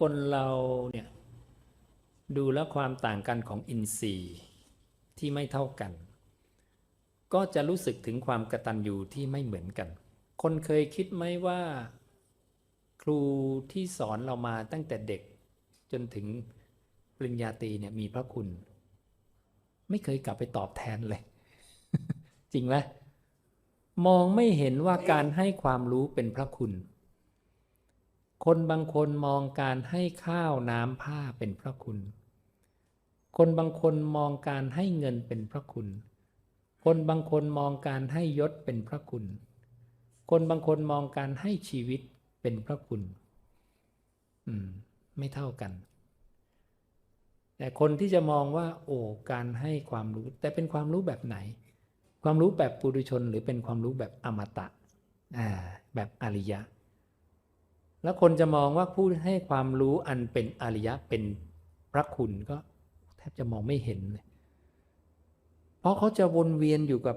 คนเราเนี่ยดูแล้วความต่างกันของอินทรีย์ที่ไม่เท่ากัน ก็จะรู้สึกถึงความกระตัญญูที่ไม่เหมือนกัน คนเคยคิดไหมว่า ครูที่สอนเรามาตั้งแต่เด็กจนถึงปริญญาตรีเนี่ยมีพระคุณ ไม่เคยกลับไปตอบแทนเลย จริงไหมมองไม่เห็นว่าการให้ความรู้เป็นพระคุณ คนบางคนมองการให้ข้าวน้ำผ้าเป็นพระคุณ คนบางคนมองการให้เงินเป็นพระคุณ คนบางคนมองการให้ยศเป็นพระคุณ คนบางคนมองการให้ชีวิตเป็นพระคุณ อืม ไม่เท่ากัน แต่คนที่จะมองว่า โอ้ การให้ความรู้ แต่เป็นความรู้แบบไหน ความรู้แบบปุถุชน หรือเป็นความรู้แบบอมตะ อ่า แบบอริยะ แล้วคนจะมองว่าผู้ให้ความรู้อันเป็นอริยะเป็นพระคุณก็แทบจะมองไม่เห็นเลย เพราะเขาจะวนเวียนอยู่กับ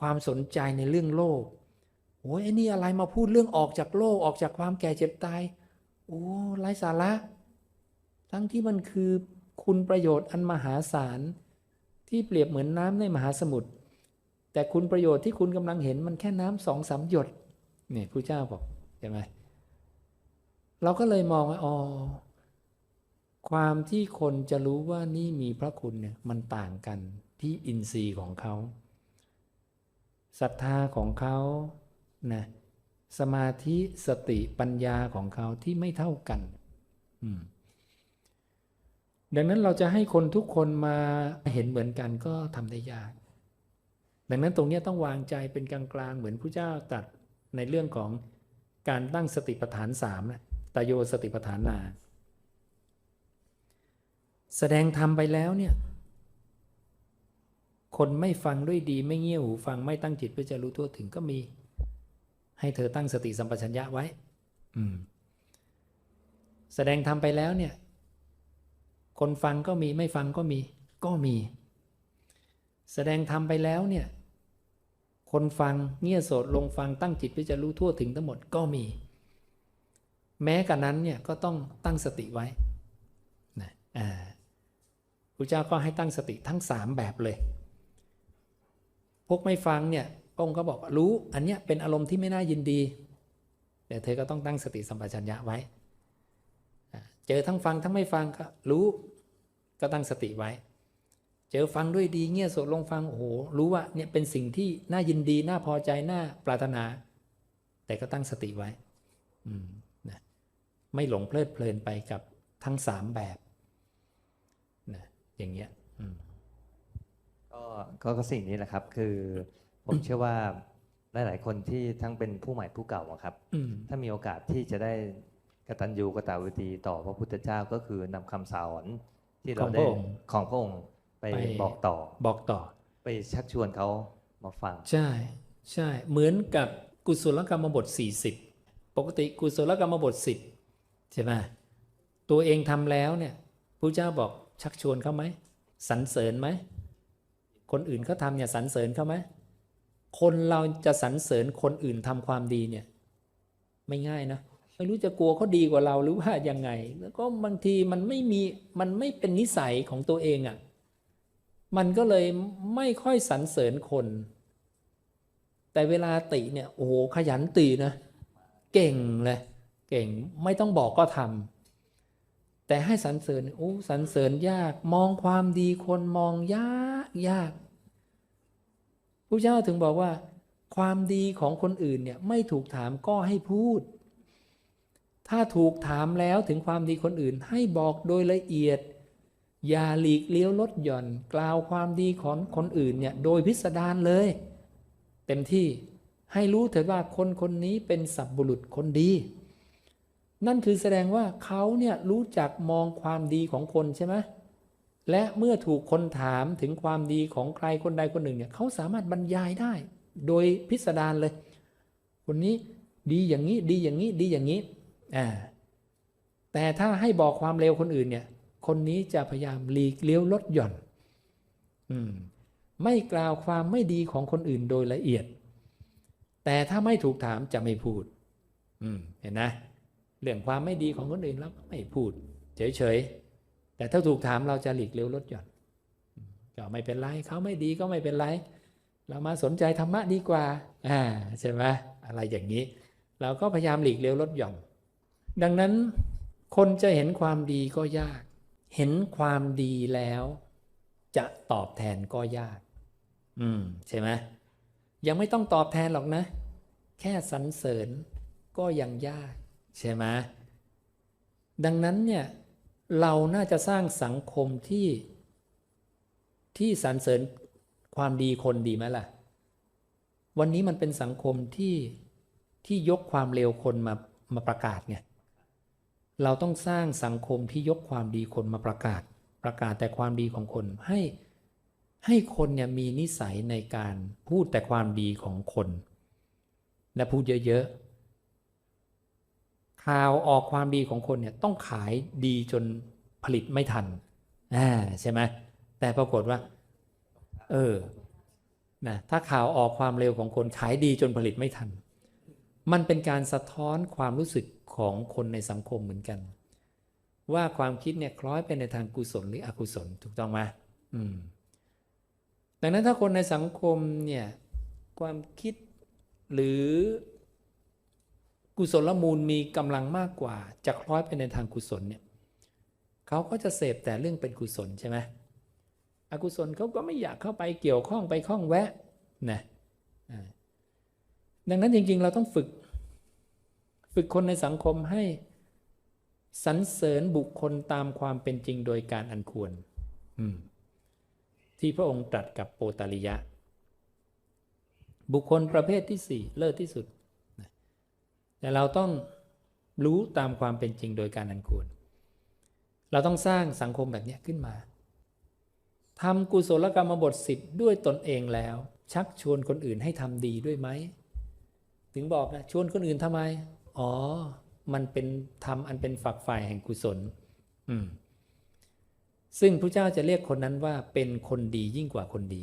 ความสนใจในเรื่องโลก โอ้ยไอ้นี่อะไรมาพูดเรื่องออกจากโลกออกจากความแก่เจ็บตาย โอ้ไร้สาระ ทั้งที่มันคือคุณประโยชน์อันมหาศาลที่เปรียบเหมือนน้ำในมหาสมุทร แต่คุณประโยชน์ที่คุณกำลังเห็นมันแค่น้ำสองสามหยด เนี่ยพระเจ้าบอก ช่ไหมเราก็เลยมองว่าอ๋อความที่คนจะรู้ว่านี่มีพระคุณเนี่ยมันต่างกันที่อินทรีย์ของเขาศรัทธาของเขานะสมาธิสติปัญญาของเขาที่ไม่เท่ากันอืมดังนั้นเราจะให้คนทุกคนมาเห็นเหมือนกันก็ทำได้ยาก ดังนั้นตรงนี้ต้องวางใจเป็นกลางๆเหมือนพระเจ้าตรัดในเรื่องของ การตั้งสติปัฏฐานสามนะตโยสติปัฏฐานนา แสดงธรรมไปแล้วเนี่ย คนไม่ฟังด้วยดีไม่เงี่ยหูฟังไม่ตั้งจิตเพื่อจะรู้ทั่วถึงก็มี ให้เธอตั้งสติสัมปชัญญะไว้ อืม แสดงธรรมไปแล้วเนี่ย คนฟังก็มีไม่ฟังก็มี ก็มี แสดงธรรมไปแล้วเนี่ย คนฟังเงี่ยโสดลงฟังตั้งจิตเพื่อจะรู้ทั่วถึงทั้งหมดก็มี แม้กันนั้นเนี่ยก็ต้องตั้งสติไว้นะอ่าพระเจ้าก็ให้ตั้งสติทั้งสามแบบเลย พวกไม่ฟังเนี่ยองค์ก็บอกรู้อันเนี้ยเป็นอารมณ์ที่ไม่น่ายินดี แต่เธอก็ต้องตั้งสติสัมปชัญญะไว้ เจอทั้งฟังทั้งไม่ฟังก็รู้ก็ตั้งสติไว้ เจอฟังด้วยดีเงี่ยโสดลงฟังโอ้โหรู้ว่าเนี่ยเป็นสิ่งที่น่ายินดีน่าพอใจน่าปรารถนา แต่ก็ตั้งสติไว้อืมนะไม่หลงเพลิดเพลินไปกับทั้งสามแบบนะอย่างเงี้ยอืมก็ก็ก็สิ่งนี้แหละครับ คือผมเชื่อว่าหลาย ๆ คนที่ทั้งเป็นผู้ใหม่ผู้เก่าอะครับอืมถ้ามีโอกาสที่จะได้กตัญญูกตเวทีต่อพระพุทธเจ้าก็คือนำคำสอนที่เราได้ของพระองค์ ไปบอกต่อ บอกต่อ ไปชักชวนเขามาฟัง ใช่ ใช่ เหมือนกับกุศลกรรมบท 40 ปกติกุศลกรรมบท 10 ใช่ไหมตัวเองทำแล้วเนี่ยพระเจ้าบอกชักชวนเขาไหมสรรเสริญไหม คนอื่นเขาทำเนี่ยสรรเสริญเขาไหม คนเราจะสรรเสริญคนอื่นทำความดีเนี่ย ไม่ง่ายนะไม่รู้จะกลัวเขาดีกว่าเราหรือว่ายังไง แล้วก็บางทีมันไม่มีมันไม่เป็นนิสัยของตัวเองอะ่ะ มันก็เลยไม่ค่อยสรรเสริญคน แต่เวลาติเนี่ยโอ้โหขยันตินะ เก่งเลยเก่งไม่ต้องบอกก็ทำแต่ให้สรรเสริญโอ้สรรเสริญยากมองความดีคนมองยากยากพระเจ้าถึงบอกว่า ความดีของคนอื่นเนี่ยไม่ถูกถามก็ให้พูด ถ้าถูกถามแล้วถึงความดีคนอื่นให้บอกโดยละเอียด อย่าหลีกเลี้ยวลดหย่อน กล่าวความดีของคนอื่นเนี่ยโดยพิสดารเลย เต็มที่ให้รู้เถิดว่าคนคนนี้เป็นสัพบุรุษคนดี นั่นคือแสดงว่าเขาเนี่ยรู้จักมองความดีของคนใช่ไหมและเมื่อถูกคนถามถึงความดีของใครคนใดคนหนึ่งเนี่ยเขาสามารถบรรยายได้ โดยพิสดารเลย คนนี้ดีอย่างนี้ดีอย่างนี้ดีอย่างนี้อ่าแต่ถ้าให้บอกความเลวคนอื่นเนี่ย คนนี้จะพยายามหลีกเลี้ยวลดหย่อนอมไม่กล่าวความไม่ดีของคนอื่นโดยละเอียด แต่ถ้าไม่ถูกถามจะไม่พูดเห็นนะเรื่องความไม่ดีของคนอื่นแล้วไม่พูด เฉยๆแต่ถ้าถูกถามเราจะหลีกเร็วลดหย่อนก็ไม่เป็นไรเขาไม่ดีก็ไม่เป็นไร เรามาสนใจธรรมะดีกว่า อ่าใช่ไหมอะไรอย่างนี้ เราก็พยายามหลีกเร็วลดหย่อนดังนั้นคนจะเห็นความดีก็ยาก เห็นความดีแล้ว จะตอบแทนก็ยาก อืม ใช่ไหมยังไม่ต้องตอบแทนหรอกนะ แค่สรรเสริญก็ยังยาก ใช่ไหมดังนั้นเนี่ย เราน่าจะสร้างสังคมที่ ที่สรรเสริญความดีคนดีไหมล่ะ วันนี้มันเป็นสังคมที่ที่ยกความเลวคนมามาประกาศไง เราต้องสร้างสังคมที่ยกความดีคนมาประกาศ ประกาศแต่ความดีของคนให้ให้คนเนี่ยมีนิสัยในการพูดแต่ความดีของคน และพูดเยอะๆข่าวออกความดีของคนเนี่ยต้องขายดีจนผลิตไม่ทันอ่าใช่ไหมแต่ปรากฏว่า เออนะถ้าข่าวออกความเร็วของคนขายดีจนผลิตไม่ทัน มันเป็นการสะท้อนความรู้สึกของคนในสังคมเหมือนกัน ว่าความคิดเนี่ยคล้อยไปในทางกุศลหรืออกุศลถูกต้องไหมอืมดังนั้นถ้าคนในสังคมเนี่ยความคิดหรือกุศลมูลมีกำลังมากกว่า จะคล้อยไปในทางกุศลเนี่ยเขาก็จะเสพแต่เรื่องเป็นกุศลใช่ไหมอกุศลเขาก็ไม่อยากเข้าไปเกี่ยวข้องไปข้องแวะนะอ่า ดังนั้นจริง ๆ เราต้องฝึก ฝึกคนในสังคมให้สรรเสริญบุคคลตามความเป็นจริงโดยการอันควร ที่พระองค์ตรัสกับโปตาริยะ บุคคลประเภทที่สี่เลิศที่สุด แต่เราต้องรู้ตามความเป็นจริงโดยการอันควร เราต้องสร้างสังคมแบบนี้ขึ้นมาทำกุศลกรรมบทสิบด้วยตนเองแล้ว ชักชวนคนอื่นให้ทำดีด้วยไหม ถึงบอกนะชวนคนอื่นทำไม อ๋อ มันเป็นทำอันเป็นฝักฝ่ายแห่งกุศล อืม ซึ่งพระเจ้าจะเรียกคนนั้นว่าเป็นคนดียิ่งกว่าคนดี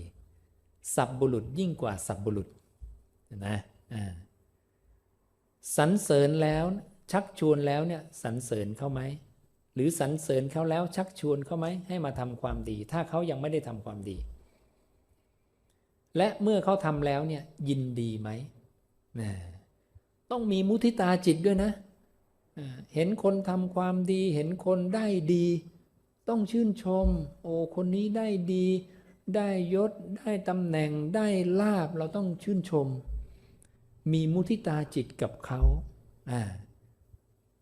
สับบุรุษยิ่งกว่าสับบุรุษนะอ่าสรรเสริญแล้วชักชวนแล้วเนี่ยสรรเสริญเขาไหมหรือสรรเสริญเขาแล้วชักชวนเขาไหมให้มาทำความดี ถ้าเขายังไม่ได้ทำความดี และเมื่อเขาทำแล้วเนี่ยยินดีไหม นะต้องมีมุทิตาจิตด้วยนะ เห็นคนทำความดี เห็นคนได้ดี ต้องชื่นชม โอ้คนนี้ได้ดี ได้ยศ ได้ตำแหน่ง ได้ลาบ เราต้องชื่นชม มีมุทิตาจิตกับเขาอ่า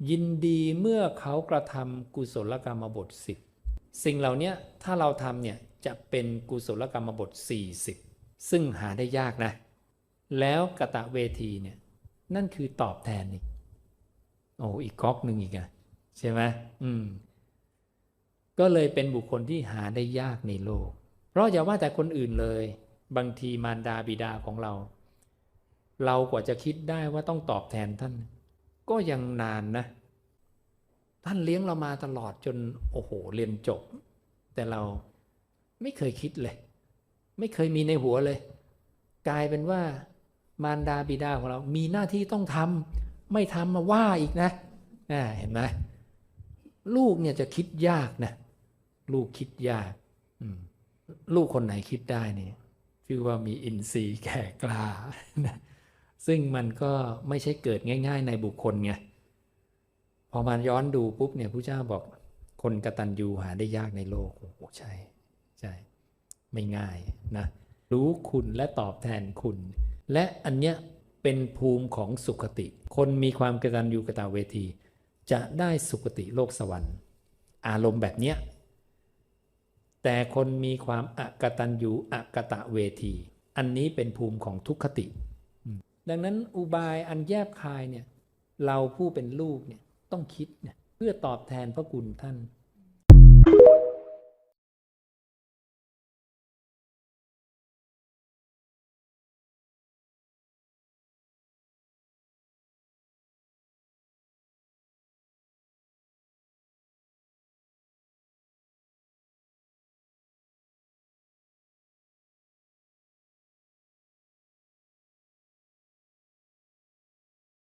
ยินดีเมื่อเขากระทำกุศลกรรมบทสิบสิ่งเหล่านี้ถ้าเราทำเนี่ยจะเป็นกุศลกรรมบท 40 ซึ่งหาได้ยากนะ แล้วกะตะเวทีเนี่ยนั่นคือตอบแทนอีกโอ้อีกก๊อกหนึ่งอีกอะใช่ไหมอืม ก็เลยเป็นบุคคลที่หาได้ยากในโลก เพราะอย่าว่าแต่คนอื่นเลย บางทีมารดาบิดาของเรา เรากว่าจะคิดได้ว่าต้องตอบแทนท่าน ก็ยังนานนะ ท่านเลี้ยงเรามาตลอดจนโอ้โหเรียนจบ แต่เราไม่เคยคิดเลย ไม่เคยมีในหัวเลย กลายเป็นว่า มารดาบิดาของเรา มีหน้าที่ต้องทำไม่ทำมาว่าอีกนะเห็นไหมลูกเนี่ยจะคิดยากนะลูกคิดยากลูกคนไหนคิดได้เนี่ยชื่อว่ามีอินทรีย์แก่กล้านะซึ่งมันก็ไม่ใช่เกิดง่าย ๆ ในบุคคลไงพอมาย้อนดูปุ๊บเนี่ยพระเจ้าบอกคนกตัญญูหาได้ยากในโลกโอ้โหใช่ ใช่ ไม่ง่ายนะ รู้คุณและตอบแทนคุณ และอันเนี้ยเป็นภูมิของสุขติ คนมีความกตัญญูกตเวที จะได้สุคติโลกสวรรค์ อารมณ์แบบเนี้ยแต่คนมีความอกตัญญูอกตะเวที อันนี้เป็นภูมิของทุกขติ ดังนั้นอุบายอันแยบคายเนี่ยเราผู้เป็นลูกเนี่ยต้องคิดเนี่ยเพื่อตอบแทนพระคุณท่าน